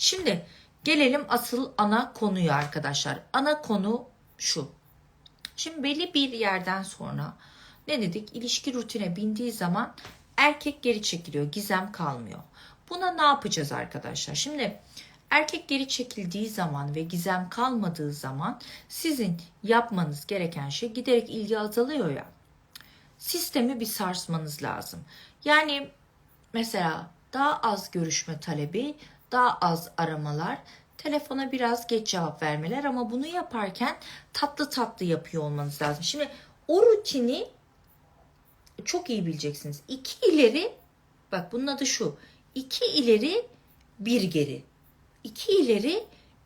Şimdi gelelim asıl ana konuya arkadaşlar. Ana konu şu. Şimdi belli bir yerden sonra ne dedik? İlişki rutine bindiği zaman erkek geri çekiliyor. Gizem kalmıyor. Buna ne yapacağız arkadaşlar? Şimdi erkek geri çekildiği zaman ve gizem kalmadığı zaman sizin yapmanız gereken şey giderek ilgi azalıyor ya. Sistemi bir sarsmanız lazım. Yani mesela daha az görüşme talebi, daha az aramalar, telefona biraz geç cevap vermeler ama bunu yaparken tatlı tatlı yapıyor olmanız lazım. Şimdi o rutini çok iyi bileceksiniz. İki ileri, bak bunun adı şu. İki ileri, bir geri. İki ileri,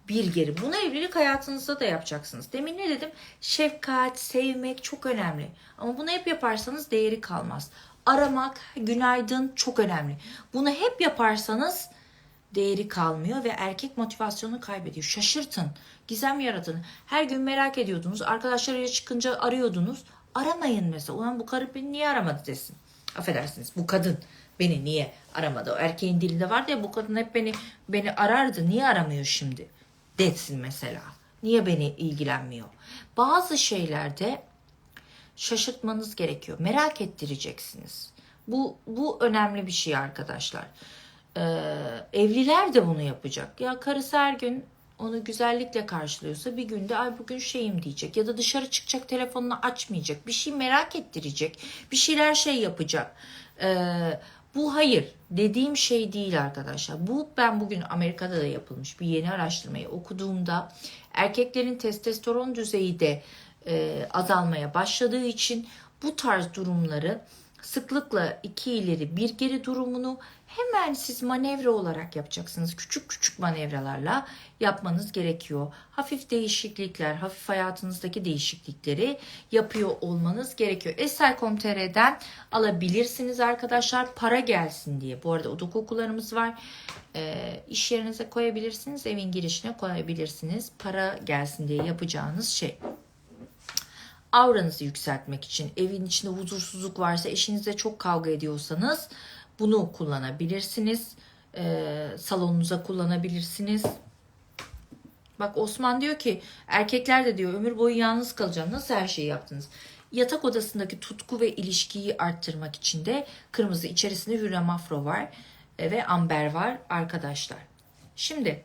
bir geri. Bunu evlilik hayatınızda da yapacaksınız. Demin ne dedim? Şefkat, sevmek çok önemli. Ama bunu hep yaparsanız değeri kalmaz. Aramak, günaydın çok önemli. Bunu hep yaparsanız değeri kalmıyor ve erkek motivasyonu kaybediyor. Şaşırtın, gizem yaratın. Her gün merak ediyordunuz. Arkadaşlarıyla çıkınca arıyordunuz. Aramayın mesela. Ulan bu karı beni niye aramadı desin. Affedersiniz bu kadın beni niye aramadı? O erkeğin dilinde vardı ya bu kadın hep beni beni arardı. Niye aramıyor şimdi? Desin mesela. Niye beni ilgilenmiyor? Bazı şeylerde şaşırtmanız gerekiyor. Merak ettireceksiniz. Bu bu önemli bir şey arkadaşlar. Ee, evliler de bunu yapacak. Ya karısı her gün onu güzellikle karşılıyorsa bir günde ay bugün şeyim diyecek. Ya da dışarı çıkacak telefonunu açmayacak. Bir şey merak ettirecek. Bir şeyler şey yapacak. Ee, bu hayır dediğim şey değil arkadaşlar. Bu ben bugün Amerika'da da yapılmış bir yeni araştırmayı okuduğumda erkeklerin testosteron düzeyi de e, azalmaya başladığı için bu tarz durumları sıklıkla iki ileri bir geri durumunu hemen siz manevra olarak yapacaksınız. Küçük küçük manevralarla yapmanız gerekiyor. Hafif değişiklikler, hafif hayatınızdaki değişiklikleri yapıyor olmanız gerekiyor. Eser.com.tr'den alabilirsiniz arkadaşlar para gelsin diye. Bu arada oda kokularımız var. E, iş yerinize koyabilirsiniz, evin girişine koyabilirsiniz. Para gelsin diye yapacağınız şey auranızı yükseltmek için evin içinde huzursuzluk varsa eşinizle çok kavga ediyorsanız bunu kullanabilirsiniz. Ee, salonunuza kullanabilirsiniz. Bak Osman diyor ki erkekler de diyor ömür boyu yalnız kalacağım. Nasıl her şeyi yaptınız? Yatak odasındaki tutku ve ilişkiyi arttırmak için de kırmızı içerisinde Hürrem Afro var e, ve Amber var arkadaşlar. Şimdi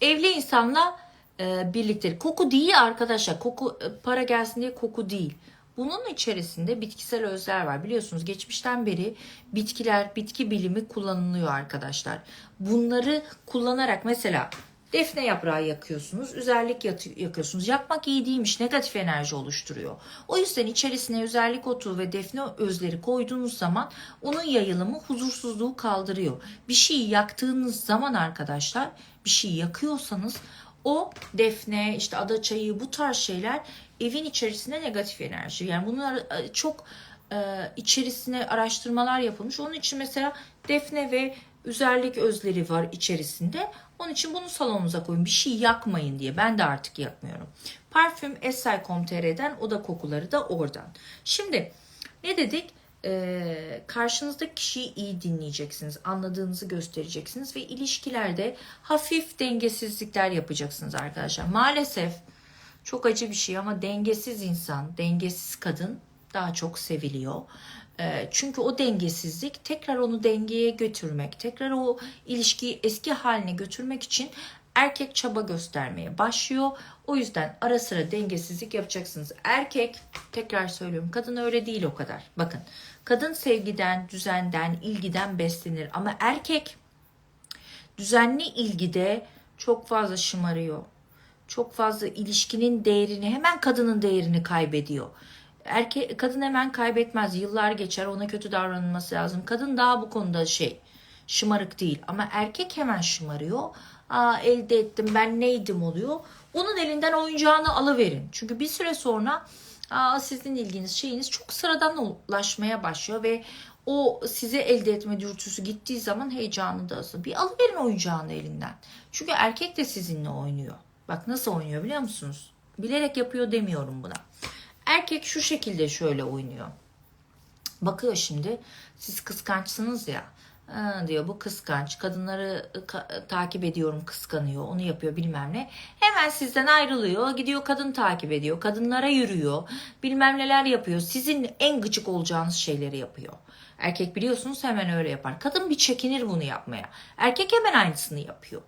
evli insanla e, birlikte. Koku değil arkadaşlar. Koku e, para gelsin diye koku değil. Bunun içerisinde bitkisel özler var. Biliyorsunuz geçmişten beri bitkiler, bitki bilimi kullanılıyor arkadaşlar. Bunları kullanarak mesela defne yaprağı yakıyorsunuz, üzerlik yakıyorsunuz. Yakmak iyi değilmiş, negatif enerji oluşturuyor. O yüzden içerisine üzerlik otu ve defne özleri koyduğunuz zaman onun yayılımı huzursuzluğu kaldırıyor. Bir şeyi yaktığınız zaman arkadaşlar, bir şey yakıyorsanız o defne, işte ada çayı bu tarz şeyler evin içerisinde negatif enerji. Yani bunlar e, çok e, içerisine araştırmalar yapılmış. Onun için mesela defne ve üzerlik özleri var içerisinde. Onun için bunu salonunuza koyun. Bir şey yakmayın diye. Ben de artık yakmıyorum. Parfüm Essay.com.tr'den oda kokuları da oradan. Şimdi ne dedik? Ee, karşınızdaki kişiyi iyi dinleyeceksiniz. Anladığınızı göstereceksiniz ve ilişkilerde hafif dengesizlikler yapacaksınız arkadaşlar. Maalesef çok acı bir şey ama dengesiz insan, dengesiz kadın daha çok seviliyor. Çünkü o dengesizlik tekrar onu dengeye götürmek, tekrar o ilişkiyi eski haline götürmek için erkek çaba göstermeye başlıyor. O yüzden ara sıra dengesizlik yapacaksınız. Erkek tekrar söylüyorum kadın öyle değil o kadar. Bakın kadın sevgiden, düzenden, ilgiden beslenir ama erkek düzenli ilgide çok fazla şımarıyor. Çok fazla ilişkinin değerini hemen kadının değerini kaybediyor. Erkek kadın hemen kaybetmez. Yıllar geçer ona kötü davranılması lazım. Kadın daha bu konuda şey şımarık değil ama erkek hemen şımarıyor. Aa elde ettim ben neydim oluyor. Onun elinden oyuncağını alıverin. Çünkü bir süre sonra aa, sizin ilginiz şeyiniz çok sıradan ulaşmaya başlıyor ve o size elde etme dürtüsü gittiği zaman heyecanı da azalıyor. Bir alıverin oyuncağını elinden. Çünkü erkek de sizinle oynuyor. Bak nasıl oynuyor biliyor musunuz? Bilerek yapıyor demiyorum buna. Erkek şu şekilde şöyle oynuyor. Bakıyor şimdi siz kıskançsınız ya. Diyor bu kıskanç. Kadınları ka- takip ediyorum kıskanıyor. Onu yapıyor bilmem ne. Hemen sizden ayrılıyor. Gidiyor kadın takip ediyor. Kadınlara yürüyor. Bilmem neler yapıyor. Sizin en gıcık olacağınız şeyleri yapıyor. Erkek biliyorsunuz hemen öyle yapar. Kadın bir çekinir bunu yapmaya. Erkek hemen aynısını yapıyor.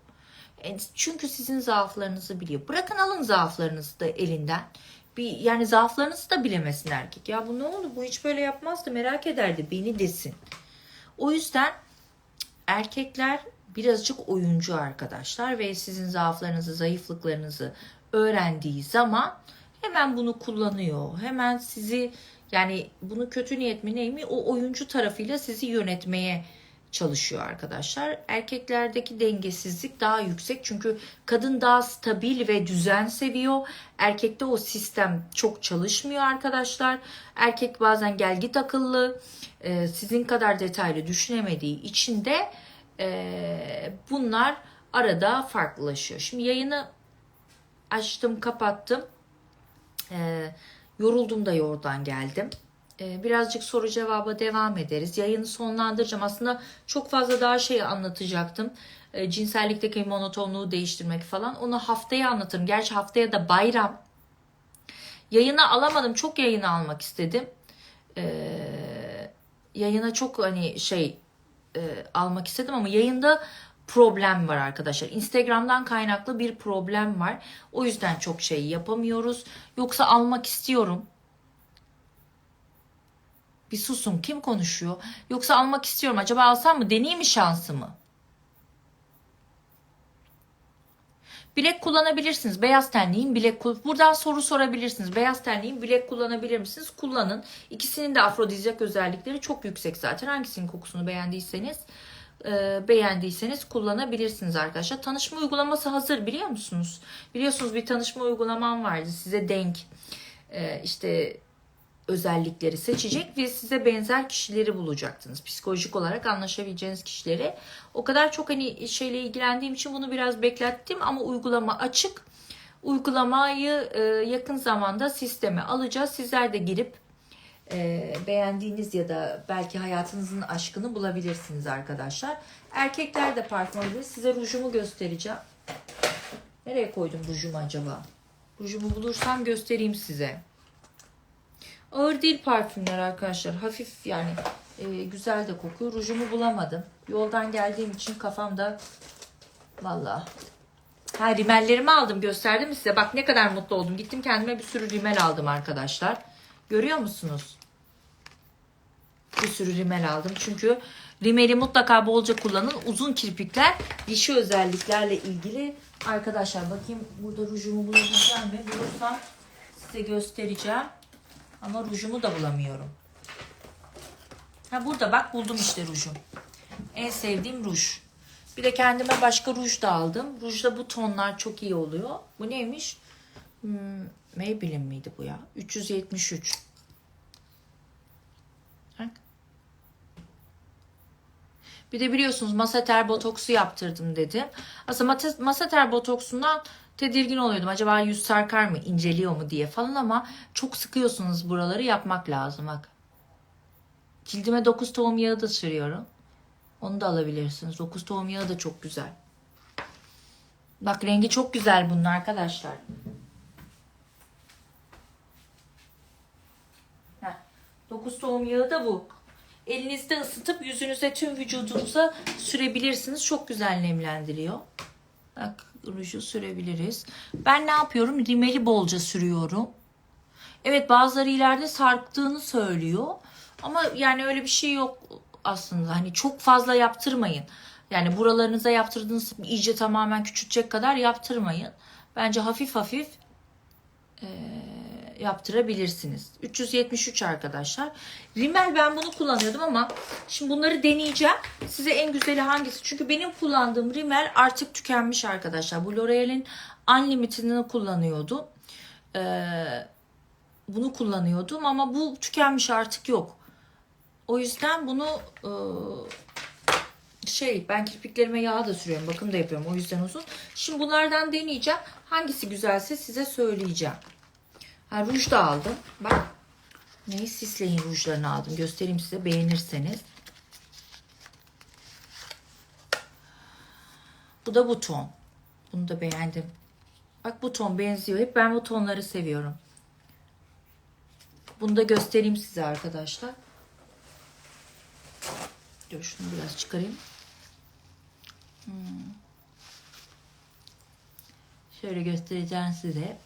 E, Çünkü sizin zaaflarınızı biliyor. Bırakın alın zaaflarınızı da elinden. Bir, yani zaaflarınızı da bilemesin erkek. Ya bu ne oldu? Bu hiç böyle yapmazdı. Merak ederdi. Beni desin. O yüzden erkekler birazcık oyuncu arkadaşlar ve sizin zaaflarınızı, zayıflıklarınızı öğrendiği zaman hemen bunu kullanıyor. Hemen sizi yani bunu kötü niyet mi ney mi o oyuncu tarafıyla sizi yönetmeye çalışıyor arkadaşlar. Erkeklerdeki dengesizlik daha yüksek çünkü kadın daha stabil ve düzen seviyor. Erkekte o sistem çok çalışmıyor arkadaşlar. Erkek bazen gelgit akıllı, e, sizin kadar detaylı düşünemediği için de e, bunlar arada farklılaşıyor. Şimdi yayını açtım, kapattım. E, yoruldum da yordan geldim. E, birazcık soru cevaba devam ederiz. Yayını sonlandıracağım. Aslında çok fazla daha şey anlatacaktım. E, cinsellikteki monotonluğu değiştirmek falan. Onu haftaya anlatırım. Gerçi haftaya da bayram. Yayını alamadım. Çok yayını almak istedim. E, yayına çok hani şey e, almak istedim ama yayında problem var arkadaşlar. Instagram'dan kaynaklı bir problem var. O yüzden çok şey yapamıyoruz. Yoksa almak istiyorum. Bir susun kim konuşuyor? Yoksa almak istiyorum. Acaba alsam mı? Deneyeyim mi şansımı? Bilek kullanabilirsiniz. Beyaz tenliğin bilek kul- Buradan soru sorabilirsiniz. Beyaz tenliğin bilek kullanabilir misiniz? Kullanın. İkisinin de afrodizyak özellikleri çok yüksek zaten. Hangisinin kokusunu beğendiyseniz e, beğendiyseniz kullanabilirsiniz arkadaşlar. Tanışma uygulaması hazır biliyor musunuz? Biliyorsunuz bir tanışma uygulamam vardı size denk. E, işte özellikleri seçecek ve size benzer kişileri bulacaktınız. Psikolojik olarak anlaşabileceğiniz kişileri. O kadar çok hani şeyle ilgilendiğim için bunu biraz beklettim ama uygulama açık. Uygulamayı e, yakın zamanda sisteme alacağız. Sizler de girip e, beğendiğiniz ya da belki hayatınızın aşkını bulabilirsiniz arkadaşlar. Erkekler de parfüm alabilir. Size rujumu göstereceğim. Nereye koydum rujumu acaba? Rujumu bulursam göstereyim size. Ağır değil parfümler arkadaşlar. Hafif yani e, güzel de kokuyor. Rujumu bulamadım. Yoldan geldiğim için kafamda valla. Ha rimellerimi aldım gösterdim size. Bak ne kadar mutlu oldum. Gittim kendime bir sürü rimel aldım arkadaşlar. Görüyor musunuz? Bir sürü rimel aldım. Çünkü rimeli mutlaka bolca kullanın. Uzun kirpikler dişi özelliklerle ilgili. Arkadaşlar bakayım burada rujumu bulabileceğim mi? Bulursam size göstereceğim. Ama rujumu da bulamıyorum. Ha burada bak buldum işte rujum. En sevdiğim ruj. Bir de kendime başka ruj da aldım. Rujda bu tonlar çok iyi oluyor. Bu neymiş? Hmm, Maybelline miydi bu ya? 373. Bak. Bir de biliyorsunuz masater botoksu yaptırdım dedim. Aslında mata- masater botoksundan tedirgin oluyordum. Acaba yüz sarkar mı, inceliyor mu diye falan ama çok sıkıyorsunuz buraları yapmak lazım bak. Cildime 9 tohum yağı da sürüyorum. Onu da alabilirsiniz. 9 tohum yağı da çok güzel. Bak rengi çok güzel bunun arkadaşlar. Heh. 9 tohum yağı da bu. Elinizde ısıtıp yüzünüze tüm vücudunuza sürebilirsiniz. Çok güzel nemlendiriyor. Bak ruju sürebiliriz. Ben ne yapıyorum? Rimeli bolca sürüyorum. Evet bazıları ileride sarktığını söylüyor. Ama yani öyle bir şey yok aslında. Hani çok fazla yaptırmayın. Yani buralarınıza yaptırdığınız iyice tamamen küçültecek kadar yaptırmayın. Bence hafif hafif eee, yaptırabilirsiniz. 373 arkadaşlar. Rimmel ben bunu kullanıyordum ama şimdi bunları deneyeceğim. Size en güzeli hangisi? Çünkü benim kullandığım Rimmel artık tükenmiş arkadaşlar. Bu L'Oreal'in Unlimited'ını kullanıyordum. Ee, bunu kullanıyordum ama bu tükenmiş artık yok. O yüzden bunu e, şey ben kirpiklerime yağ da sürüyorum. Bakım da yapıyorum. O yüzden uzun. Şimdi bunlardan deneyeceğim. Hangisi güzelse size söyleyeceğim. Ha, ruj da aldım. Bak. Neyi sisleyin rujlarını aldım. Göstereyim size beğenirseniz. Bu da bu ton. Bunu da beğendim. Bak bu ton benziyor. Hep ben bu tonları seviyorum. Bunu da göstereyim size arkadaşlar. Dur şunu biraz çıkarayım. Hmm. Şöyle göstereceğim size.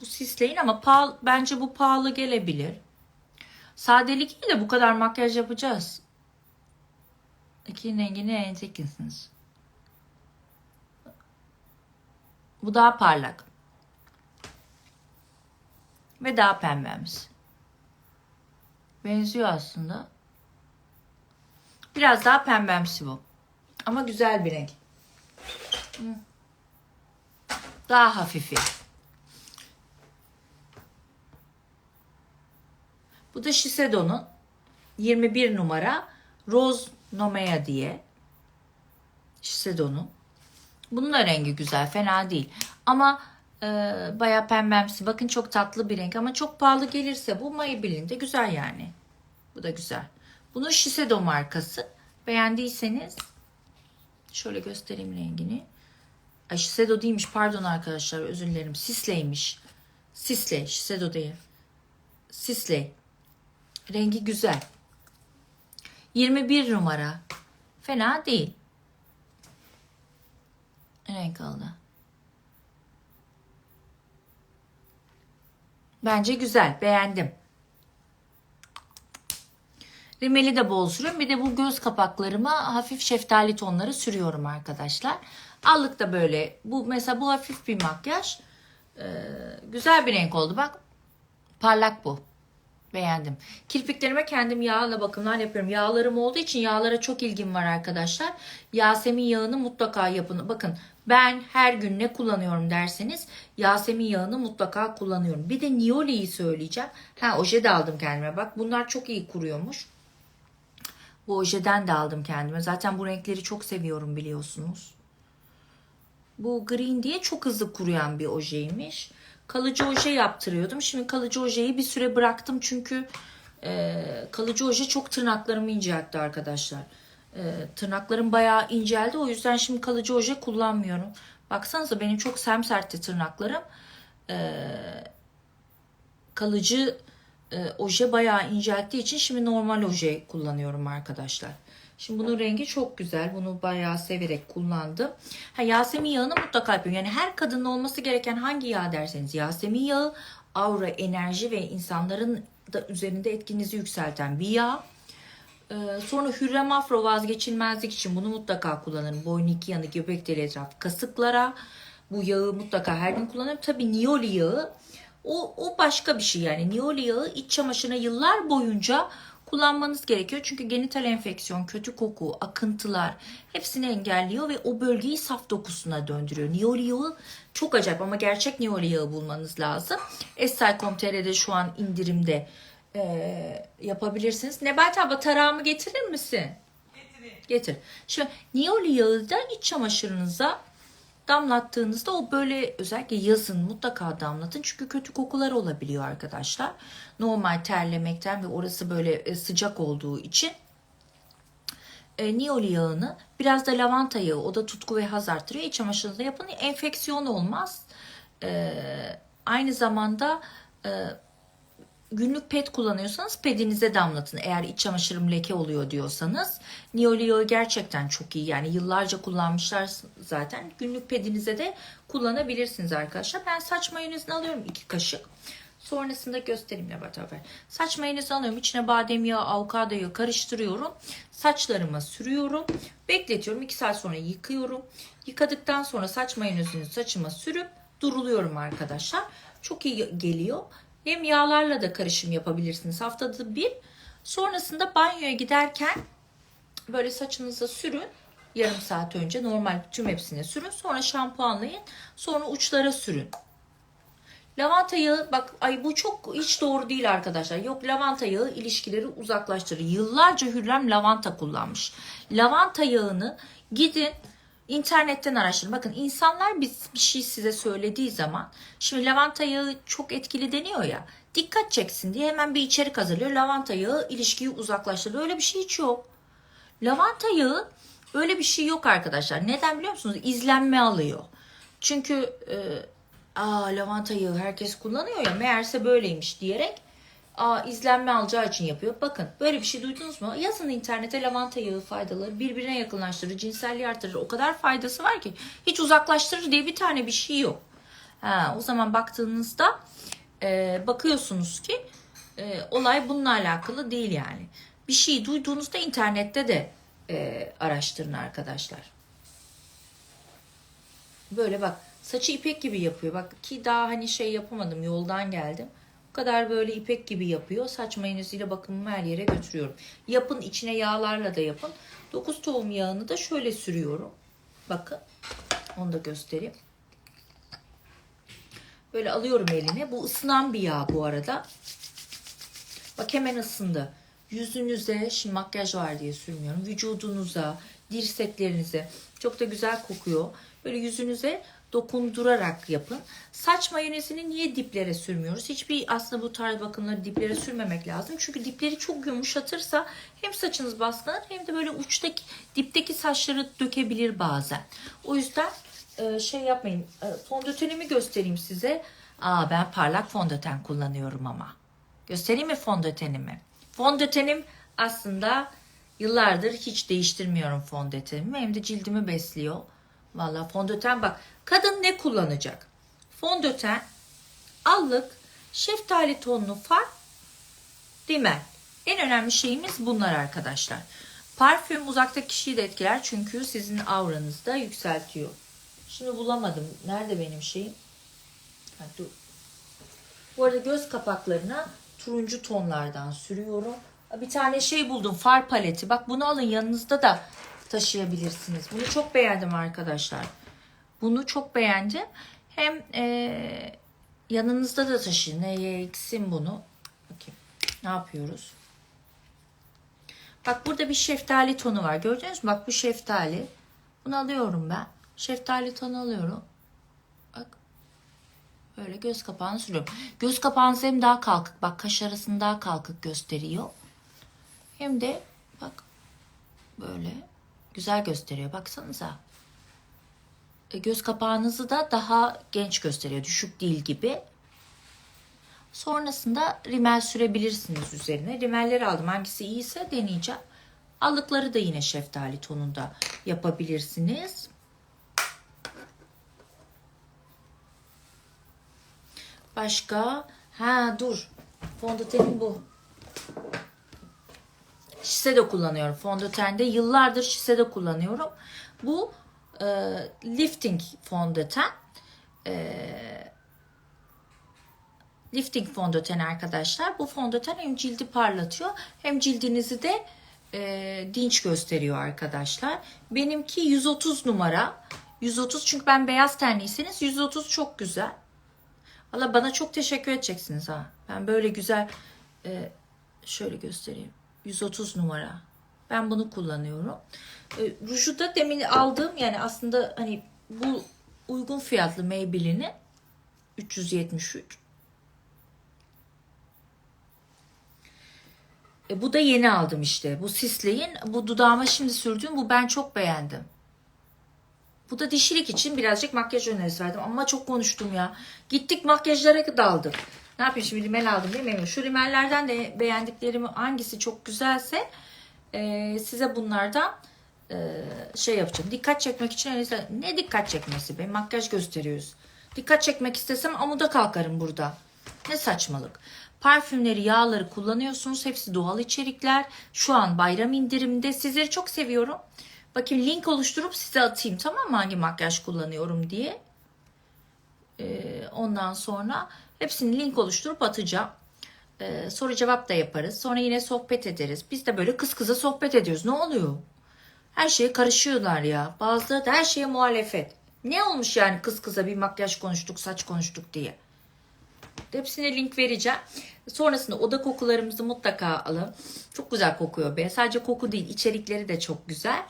Bu sisleyin ama pahalı, bence bu pahalı gelebilir. Sadelik ile bu kadar makyaj yapacağız. İki rengini en tekinsiniz. Bu daha parlak. Ve daha pembemiz. Benziyor aslında. Biraz daha pembemsi bu. Ama güzel bir renk. Daha hafifi. Bu da Shiseido'nun 21 numara Rose Nomea diye. Shiseido'nun. Bunun da rengi güzel. Fena değil. Ama e, bayağı pembemsi. Bakın çok tatlı bir renk ama çok pahalı gelirse bu Maybelline de güzel yani. Bu da güzel. Bunun Shiseido markası. Beğendiyseniz şöyle göstereyim rengini. Ay Shiseido değilmiş pardon arkadaşlar özür dilerim. Sisley'miş. Sisley Shiseido değil. Sisley. Rengi güzel. 21 numara. Fena değil. Renk aldı. Bence güzel. Beğendim. Rimeli de bol sürüyorum. Bir de bu göz kapaklarıma hafif şeftali tonları sürüyorum arkadaşlar. Allık da böyle. Bu mesela bu hafif bir makyaj. Ee, güzel bir renk oldu. Bak parlak bu. Beğendim. Kirpiklerime kendim yağla bakımlar yapıyorum. Yağlarım olduğu için yağlara çok ilgim var arkadaşlar. Yasemin yağını mutlaka yapın. Bakın ben her gün ne kullanıyorum derseniz Yasemin yağını mutlaka kullanıyorum. Bir de Nioli'yi söyleyeceğim. Ha oje de aldım kendime. Bak bunlar çok iyi kuruyormuş. Bu ojeden de aldım kendime. Zaten bu renkleri çok seviyorum biliyorsunuz. Bu green diye çok hızlı kuruyan bir ojeymiş. Kalıcı oje yaptırıyordum. Şimdi kalıcı ojeyi bir süre bıraktım çünkü e, kalıcı oje çok tırnaklarımı inceltti arkadaşlar. E, tırnaklarım bayağı inceldi. O yüzden şimdi kalıcı oje kullanmıyorum. Baksanıza benim çok semsertti tırnaklarım. E, kalıcı e, oje bayağı incelttiği için şimdi normal oje kullanıyorum arkadaşlar. Şimdi bunun rengi çok güzel. Bunu bayağı severek kullandım. Ha, Yasemin yağını mutlaka yapıyorum. Yani her kadının olması gereken hangi yağ derseniz Yasemin yağı aura, enerji ve insanların da üzerinde etkinizi yükselten bir yağ. Ee, sonra Hürrem Afro vazgeçilmezlik için bunu mutlaka kullanırım. Boyun iki yanı, göbek deli etraf, kasıklara. Bu yağı mutlaka her gün kullanırım. Tabii Nioli yağı o, o başka bir şey yani. Nioli yağı iç çamaşırına yıllar boyunca kullanmanız gerekiyor. Çünkü genital enfeksiyon, kötü koku, akıntılar hepsini engelliyor ve o bölgeyi saf dokusuna döndürüyor. Nioli yağı çok acayip ama gerçek Nioli yağı bulmanız lazım. Estel.com.tr'de şu an indirimde e, yapabilirsiniz. Nebat abla tarağımı getirir misin? Getireyim. Getir. Şimdi Nioli yağı da iç çamaşırınıza damlattığınızda o böyle özellikle yazın mutlaka damlatın. Çünkü kötü kokular olabiliyor arkadaşlar. Normal terlemekten ve orası böyle e, sıcak olduğu için e, Nioli yağını biraz da lavanta yağı o da tutku ve haz artırıyor. İç çamaşırınızda yapın. Enfeksiyon olmaz. E, aynı zamanda e, günlük pet kullanıyorsanız pedinize damlatın. Eğer iç çamaşırım leke oluyor diyorsanız. Nioli gerçekten çok iyi. Yani yıllarca kullanmışlar zaten. Günlük pedinize de kullanabilirsiniz arkadaşlar. Ben saç mayonezini alıyorum 2 kaşık. Sonrasında göstereyim ne beraber. Saç mayonezi alıyorum. İçine badem yağı, avokado yağı karıştırıyorum. Saçlarıma sürüyorum. Bekletiyorum. 2 saat sonra yıkıyorum. Yıkadıktan sonra saç mayonezini saçıma sürüp duruluyorum arkadaşlar. Çok iyi geliyor. Hem yağlarla da karışım yapabilirsiniz haftada bir. Sonrasında banyoya giderken böyle saçınıza sürün. Yarım saat önce normal tüm hepsine sürün. Sonra şampuanlayın. Sonra uçlara sürün. Lavanta yağı bak ay bu çok hiç doğru değil arkadaşlar. Yok lavanta yağı ilişkileri uzaklaştırır. Yıllarca Hürrem lavanta kullanmış. Lavanta yağını gidin internetten araştırın. Bakın insanlar bir, bir şey size söylediği zaman şimdi lavanta yağı çok etkili deniyor ya. Dikkat çeksin diye hemen bir içerik hazırlıyor. Lavanta yağı ilişkiyi uzaklaştırır. Öyle bir şey hiç yok. Lavanta yağı Böyle bir şey yok arkadaşlar. Neden biliyor musunuz? İzlenme alıyor. Çünkü e, aa lavanta yağı herkes kullanıyor ya meğerse böyleymiş diyerek aa izlenme alacağı için yapıyor. Bakın böyle bir şey duydunuz mu? Yazın internete lavanta yağı faydalı. Birbirine yakınlaştırır, cinselliği artırır. O kadar faydası var ki hiç uzaklaştırır diye bir tane bir şey yok. Ha, o zaman baktığınızda e, bakıyorsunuz ki e, olay bununla alakalı değil yani. Bir şey duyduğunuzda internette de e, araştırın arkadaşlar. Böyle bak saçı ipek gibi yapıyor. Bak ki daha hani şey yapamadım yoldan geldim. Kadar böyle ipek gibi yapıyor. Saç mayonezüyle bakımımı her yere götürüyorum. Yapın içine yağlarla da yapın. 9 tohum yağını da şöyle sürüyorum. Bakın onu da göstereyim. Böyle alıyorum eline. Bu ısınan bir yağ bu arada. Bak hemen ısındı. Yüzünüze, şimdi makyaj var diye sürmüyorum. Vücudunuza, dirseklerinize çok da güzel kokuyor. Böyle yüzünüze dokundurarak yapın. Saç mayonezini niye diplere sürmüyoruz? Hiçbir aslında bu tarz bakımları diplere sürmemek lazım. Çünkü dipleri çok yumuşatırsa hem saçınız baskılanır hem de böyle uçtaki dipteki saçları dökebilir bazen. O yüzden e, şey yapmayın. E, Fondötenimi göstereyim size. Aa ben parlak fondöten kullanıyorum ama. Göstereyim mi fondötenimi? Fondötenim aslında yıllardır hiç değiştirmiyorum fondötenimi. Hem de cildimi besliyor. Valla fondöten bak. Kadın ne kullanacak? Fondöten, allık, şeftali tonlu far, rimel. En önemli şeyimiz bunlar arkadaşlar. Parfüm uzaktaki kişiyi de etkiler çünkü sizin auranızı da yükseltiyor. Şimdi bulamadım. Nerede benim şeyim? Ha, dur. Bu arada göz kapaklarına turuncu tonlardan sürüyorum. Bir tane şey buldum far paleti. Bak bunu alın yanınızda da taşıyabilirsiniz. Bunu çok beğendim arkadaşlar. Bunu çok beğendim. Hem eee, yanınızda da taşıyın. Neye eksin bunu? Bakayım. Ne yapıyoruz? Bak burada bir şeftali tonu var. Gördünüz mü? Bak bu şeftali. Bunu alıyorum ben. Şeftali tonu alıyorum. Bak. Böyle göz kapağını sürüyorum. Göz kapağınız hem daha kalkık. Bak kaş arasını daha kalkık gösteriyor. Hem de bak böyle güzel gösteriyor. Baksanıza. E, göz kapağınızı da daha genç gösteriyor. Düşük değil gibi. Sonrasında rimel sürebilirsiniz üzerine. Rimelleri aldım. Hangisi iyiyse deneyeceğim. Allıkları da yine şeftali tonunda yapabilirsiniz. Başka? Ha dur. Fondötenim bu. Shiseido kullanıyorum. Fondötende yıllardır Shiseido kullanıyorum. Bu e, lifting fondöten. E, lifting fondöten arkadaşlar. Bu fondöten hem cildi parlatıyor hem cildinizi de e, dinç gösteriyor arkadaşlar. Benimki 130 numara. 130 çünkü ben beyaz tenliyseniz 130 çok güzel. Valla bana çok teşekkür edeceksiniz ha. Ben böyle güzel e, şöyle göstereyim. 130 numara. Ben bunu kullanıyorum. E, ruju da demin aldığım yani aslında hani bu uygun fiyatlı Maybelline'i 373. E, bu da yeni aldım işte. Bu Sisley'in. Bu dudağıma şimdi sürdüğüm bu ben çok beğendim. Bu da dişilik için birazcık makyaj önerisi verdim. Ama çok konuştum ya. Gittik makyajlara daldık. Ne yapayım şimdi rimel aldım değil mi? Şu rimellerden de beğendiklerimi hangisi çok güzelse e, size bunlardan e, şey yapacağım. Dikkat çekmek için elinizde- ne dikkat çekmesi be? Makyaj gösteriyoruz. Dikkat çekmek istesem amuda kalkarım burada. Ne saçmalık. Parfümleri, yağları kullanıyorsunuz. Hepsi doğal içerikler. Şu an bayram indiriminde. Sizleri çok seviyorum. Bakayım link oluşturup size atayım tamam mı hangi makyaj kullanıyorum diye. Ee, ondan sonra hepsini link oluşturup atacağım. Ee, soru cevap da yaparız. Sonra yine sohbet ederiz. Biz de böyle kız kıza sohbet ediyoruz. Ne oluyor? Her şeye karışıyorlar ya. Bazıları da her şeye muhalefet. Ne olmuş yani kız kıza bir makyaj konuştuk, saç konuştuk diye. Hepsine link vereceğim. Sonrasında oda kokularımızı mutlaka alın. Çok güzel kokuyor be. Sadece koku değil, içerikleri de çok güzel.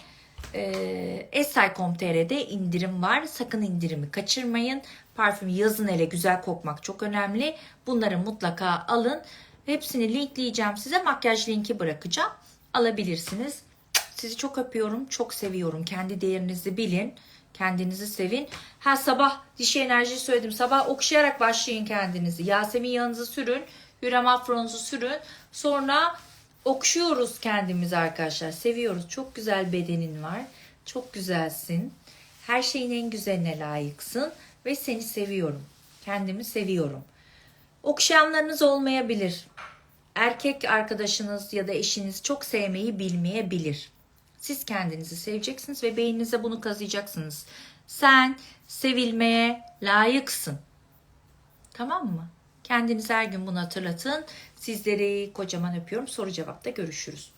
Ee, Esay.com.tr'de indirim var. Sakın indirimi kaçırmayın. Parfüm yazın hele güzel kokmak çok önemli. Bunları mutlaka alın. Hepsini linkleyeceğim size. Makyaj linki bırakacağım. Alabilirsiniz. Sizi çok öpüyorum. Çok seviyorum. Kendi değerinizi bilin. Kendinizi sevin. Ha sabah dişi enerji söyledim. Sabah okşayarak başlayın kendinizi. Yasemin yağınızı sürün. Hürrem afronuzu sürün. Sonra okşuyoruz kendimizi arkadaşlar. Seviyoruz. Çok güzel bedenin var. Çok güzelsin. Her şeyin en güzeline layıksın. Ve seni seviyorum. Kendimi seviyorum. Okşayanlarınız olmayabilir. Erkek arkadaşınız ya da eşiniz çok sevmeyi bilmeyebilir. Siz kendinizi seveceksiniz ve beyninize bunu kazıyacaksınız. Sen sevilmeye layıksın. Tamam mı? Kendinize her gün bunu hatırlatın. Sizleri kocaman öpüyorum. Soru cevapta görüşürüz.